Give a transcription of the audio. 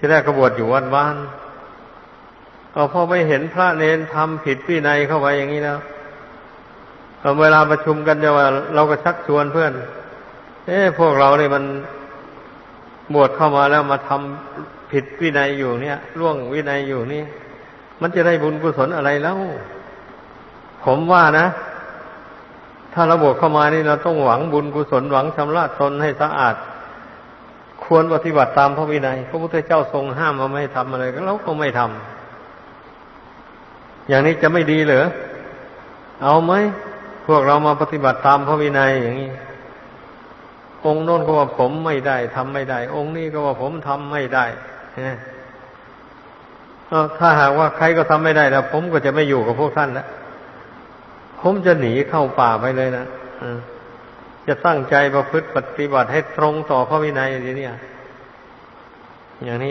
ที่แรกก็บวชอยู่วัดบ้านเอาพอไปเห็นพระเนนทำผิดวินัยเข้าไปอย่างนี้แล้วเอเวลาประชุมกันจะว่า เราก็ชักชวนเพื่อน เอ้พวกเราเนี่ยมันบวชเข้ามาแล้วมาทำผิดวินัยอยู่เนี่ยล่วงวินัยอยู่นี่ มันจะได้บุญกุศลอะไรแล้ว ผมว่านะ ถ้าเราบวชเข้ามานี่เราต้องหวังบุญกุศลหวังชำระตนให้สะอาด ควรปฏิบัติตามพระวินัย พระพุทธเจ้าทรงห้ามมาไม่ให้ทำอะไรก็เราก็ไม่ทำอย่างนี้จะไม่ดีเหรอเอาไหมพวกเรามาปฏิบัติตามพระวินัยอย่างนี้องค์โน้นก็ว่าผมไม่ได้ทำไม่ได้ องค์นี้ก็ว่าผมทำไม่ได้ถ้าหากว่าใครก็ทำไม่ได้แล้วผมก็จะไม่อยู่กับพวกท่านแล้วผมจะหนีเข้าป่าไปเลยนะ จะตั้งใจประพฤติปฏิบัติให้ตรงต่อพระวินัยอย่างนี้อย่างนี้